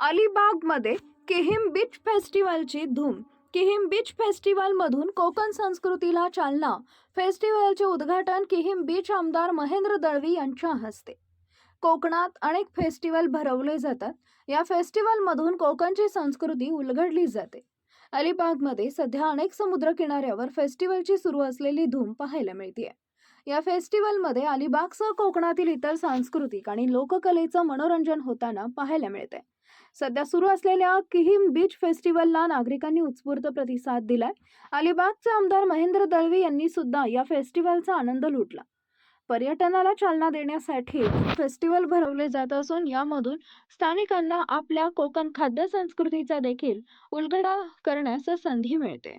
अलिबागमध्ये किहिम बीच फेस्टिवलची धूम. किहिम बीच फेस्टिवलमधून कोकण संस्कृतीला चालना. फेस्टिवलचे उद्घाटन किहिम बीच आमदार महेंद्र दळवी यांच्या हस्ते. कोकणात अनेक फेस्टिवल भरवले जातात. या फेस्टिवलमधून कोकणची संस्कृती उलगडली जाते. अलिबागमध्ये सध्या अनेक समुद्र किनाऱ्यावर फेस्टिवलची सुरू असलेली धूम पाहायला मिळते या फेस्टिवलमध्ये अलिबागसह कोकणातील इतर सांस्कृतिक आणि लोककलेचं मनोरंजन होताना पाहायला मिळते सध्या सुरू असलेल्या किहिम बीच फेस्टिवलला नागरिकांनी उत्स्फूर्त प्रतिसाद दिलाय. अलिबागचे आमदार महेंद्र दळवी यांनी सुद्धा या फेस्टिवलचा आनंद लुटला. पर्यटनाला चालना देण्यासाठी फेस्टिवल भरवले जात असून यामधून स्थानिकांना आपल्या कोकण खाद्य संस्कृतीचा देखील उलगडा करण्यास संधी मिळते.